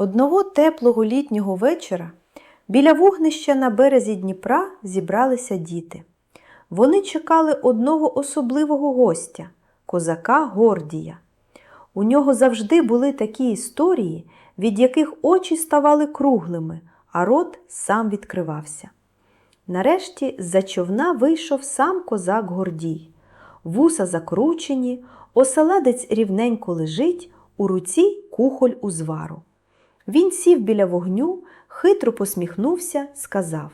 Одного теплого літнього вечора біля вогнища на березі Дніпра зібралися діти. Вони чекали одного особливого гостя козака Гордія. У нього завжди були такі історії, від яких очі ставали круглими, а рот сам відкривався. Нарешті з-за човна вийшов сам козак Гордій. Вуса закручені, оселедець рівненько лежить, у руці кухоль узвару. Він сів біля вогню, хитро посміхнувся, сказав: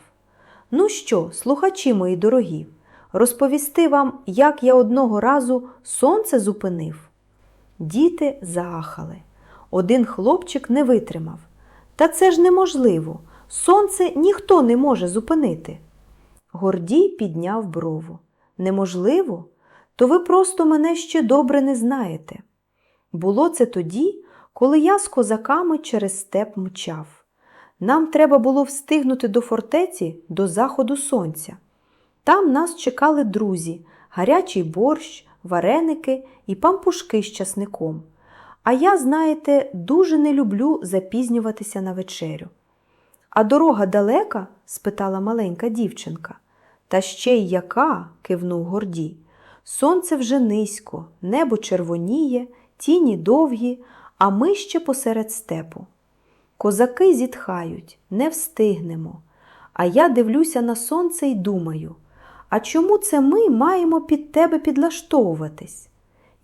Ну що, слухачі мої дорогі, розповісти вам, як я одного разу сонце зупинив. Діти заахали. Один хлопчик не витримав. Та це ж неможливо. Сонце ніхто не може зупинити. Гордій підняв брову. Неможливо? То ви просто мене ще добре не знаєте. Було це тоді, коли я з козаками через степ мчав. Нам треба було встигнути до фортеці до заходу сонця. Там нас чекали друзі, гарячий борщ, вареники і пампушки з часником. А я, знаєте, дуже не люблю запізнюватися на вечерю. А дорога далека? спитала маленька дівчинка. Та ще й яка? кивнув Гордій. Сонце вже низько, небо червоніє, тіні довгі, а ми ще посеред степу. Козаки зітхають, не встигнемо. А я дивлюся на сонце і думаю, а чому це ми маємо під тебе підлаштовуватись?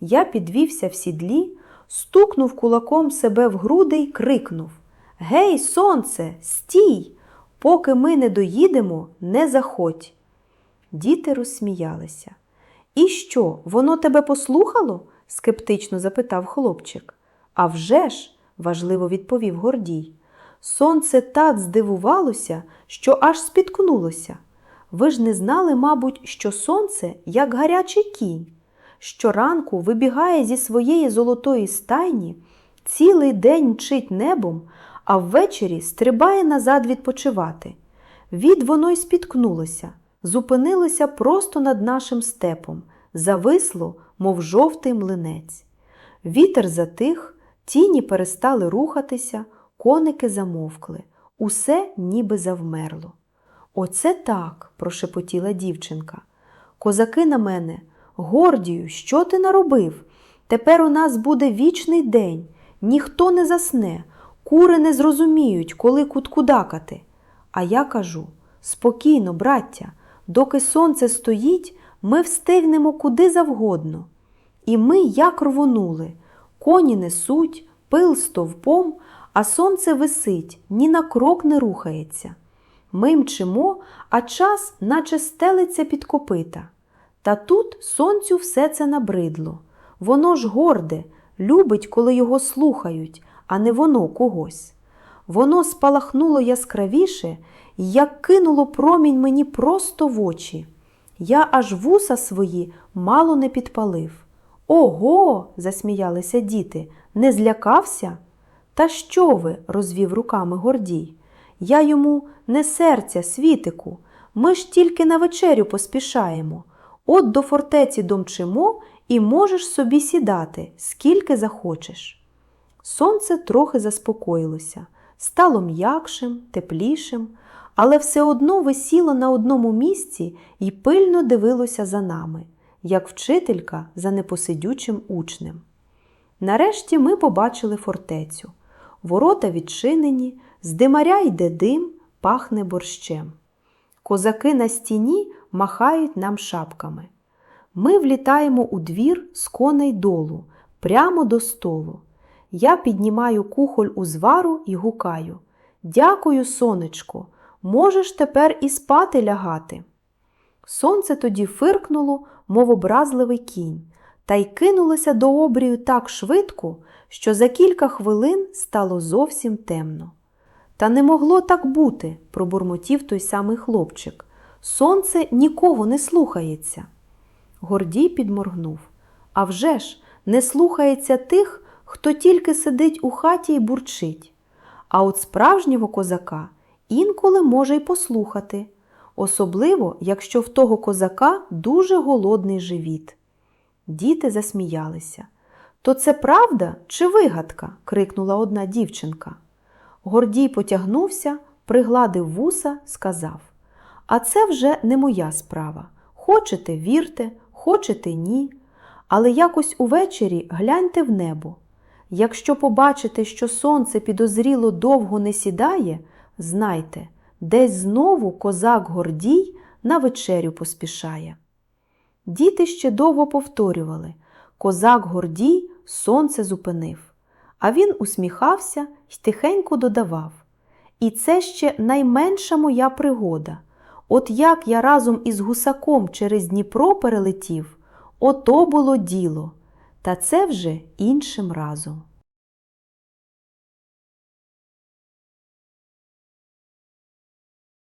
Я підвівся в сідлі, стукнув кулаком себе в груди й крикнув Гей, сонце, стій! Поки ми не доїдемо, не заходь. Діти розсміялися. І що, воно тебе послухало? скептично запитав хлопчик. «А вже ж!» – важливо відповів Гордій. Сонце так здивувалося, що аж спіткнулося. Ви ж не знали, мабуть, що сонце як гарячий кінь. Щоранку вибігає зі своєї золотої стайні, цілий день мчить небом, а ввечері стрибає назад відпочивати. Від воно й спіткнулося, зупинилося просто над нашим степом, зависло, мов жовтий млинець. Вітер затих, тіні перестали рухатися, коники замовкли, усе ніби завмерло. Оце так, прошепотіла дівчинка. Козаки на мене, Гордію, що ти наробив? Тепер у нас буде вічний день, ніхто не засне, кури не зрозуміють, коли куткудакати. А я кажу спокійно, браття, доки сонце стоїть, ми встигнемо куди завгодно. І ми як рвонули, коні несуть, пил стовпом, а сонце висить, ні на крок не рухається. Ми мчимо, а час, наче стелиться під копита. Та тут сонцю все це набридло. Воно ж горде, любить, коли його слухають, а не воно когось. Воно спалахнуло яскравіше, як кинуло промінь мені просто в очі. Я аж вуса свої мало не підпалив. Ого, засміялися діти, не злякався? Та що ви? розвів руками Гордій. Я йому не серця, світику. Ми ж тільки на вечерю поспішаємо. От до фортеці домчимо і можеш собі сідати, скільки захочеш. Сонце трохи заспокоїлося, стало м'якшим, теплішим, але все одно висіло на одному місці і пильно дивилося за нами, як вчителька за непосидючим учнем. Нарешті ми побачили фортецю. Ворота відчинені, з димаря йде дим, пахне борщем. Козаки на стіні махають нам шапками. Ми влітаємо у двір з коней долу, прямо до столу. Я піднімаю кухоль у звару і гукаю Дякую, сонечко, можеш тепер і спати лягати. Сонце тоді фиркнуло, мов образливий кінь, та й кинулося до обрію так швидко, що за кілька хвилин стало зовсім темно. Та не могло так бути, пробурмотів той самий хлопчик. Сонце нікого не слухається. Гордій підморгнув. «А вже ж, не слухається тих, хто тільки сидить у хаті і бурчить. А от справжнього козака інколи може й послухати, особливо, якщо в того козака дуже голодний живіт. Діти засміялися. То це правда чи вигадка? крикнула одна дівчинка. Гордій потягнувся, пригладив вуса, сказав А це вже не моя справа. Хочете вірте, хочете ні. Але якось увечері гляньте в небо. Якщо побачите, що сонце підозріло довго не сідає, знайте, десь знову козак Гордій на вечерю поспішає. Діти ще довго повторювали Козак Гордій сонце зупинив. А він усміхався й тихенько додавав І це ще найменша моя пригода. От як я разом із гусаком через Дніпро перелетів, ото було діло, та це вже іншим разом.